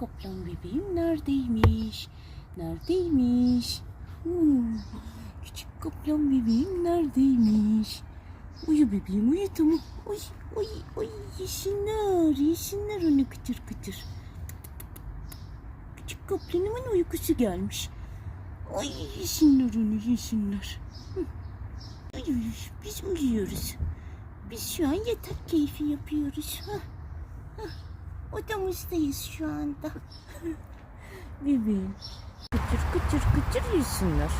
Kaplan bebeğim neredeymiş? Neredeymiş? Hmm, Küçük kaplan bebeğim neredeymiş? Uyu bebeğim uyu tamam. Uy uy uy yesinler yesinler onu kıtır kıtır. Küçük kaplanımın uykusu gelmiş. Ay yesinler onu yesinler. Hı. Uy, uy, biz uyuyoruz. Biz şu an yatak keyfi yapıyoruz. Hah. Hah. Odamızdayız şu anda. Bebeğim. Kıtır kıtır kıtır yesinler.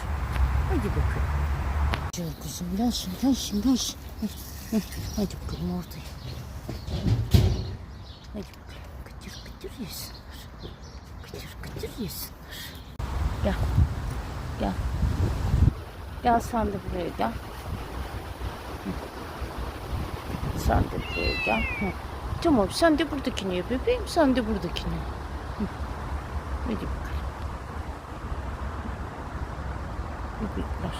Hadi bakalım. Güzel kızım gelsin gelsin gelsin. Heh, heh. Hadi bakalım ortaya. Hadi bakalım kıtır kıtır yesinler. Kıtır kıtır yesinler. Gel. Gel. Gel sen de buraya gel. Sen de buraya gel. Hı. Tamam sen de buradakini yap bebeğim. Sen de buradakini. Hı. Hadi bakalım. Bebekler.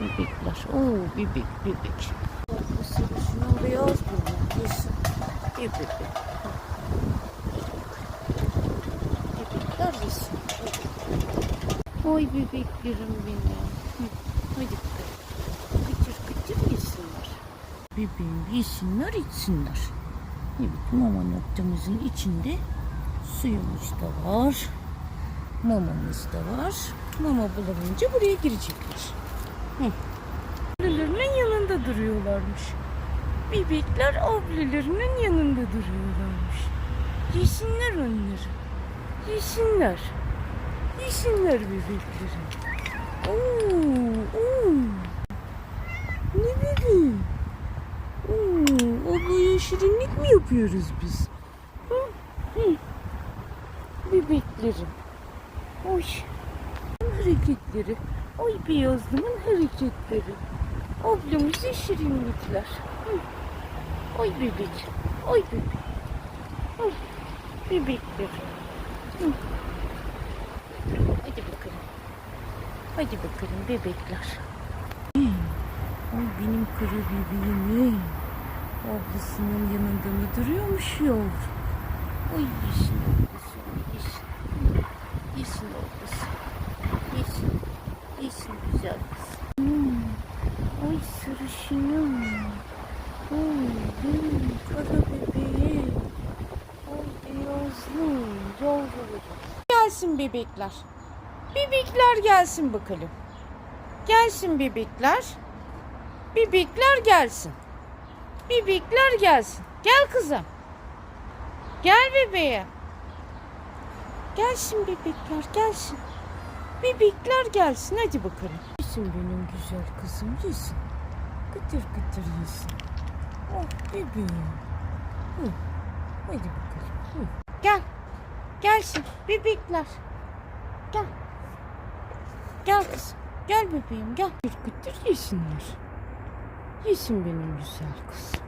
Bebekler. Oo bebek bebek. Sarışını oraya az. Bir bebek. Bebekler yesin. Oy bebeklerim benim. Hı, Hadi bakalım. Kıtır kıtır yesinler. Bebeğim yesinler içsinler. Evet mama noktamızın içinde suyumuz da var. Mamamız da var. Mama bulamayınca buraya girecekler. Hı. Yanında duruyorlarmış. Bebekler ablalarının yanında duruyorlarmış. Yesinler onları. Yesinler. Yesinler bebekleri. Oo. Ne bebeğim? Ablaya şirinlik mi yapıyoruz biz? Hı? Hı. Bebeklerim. Oy. Hareketleri. Oy beyazlımın hareketleri. Ablamıza şirinlikler. Hı. Oy bebek. Oy bebek. Oy. Bebekler. Hı. Hadi bakalım. Hadi bakalım bebekler. Ay benim kara bebeğim. Ablasının yanında mı duruyormuş yavrum? Ay yesin ablası. Yesin. Yesin ablası. Yesin. Yesin güzel kız. Hmm. Ay sarışınım. Ay benim kara bebeğim. Ay beyazlı. Yavrularım. Gelsin bebekler. Bebekler gelsin bakalım. Gelsin bebekler. Bebekler gelsin. Bebekler gelsin. Gel kızım. Gel bebeğe. Gelsin bebekler gelsin. Bebekler gelsin hadi bakalım. Yesin benim güzel kızım yesin. Kıtır kıtır yesin. Oh bebeğim. Hı. Hadi bakalım. Hı. Gel. Gelsin bebekler. Gel. Gel kızım. Gel bebeğim gel. Kıtır kıtır yesinler. Yesin benim güzel kızım.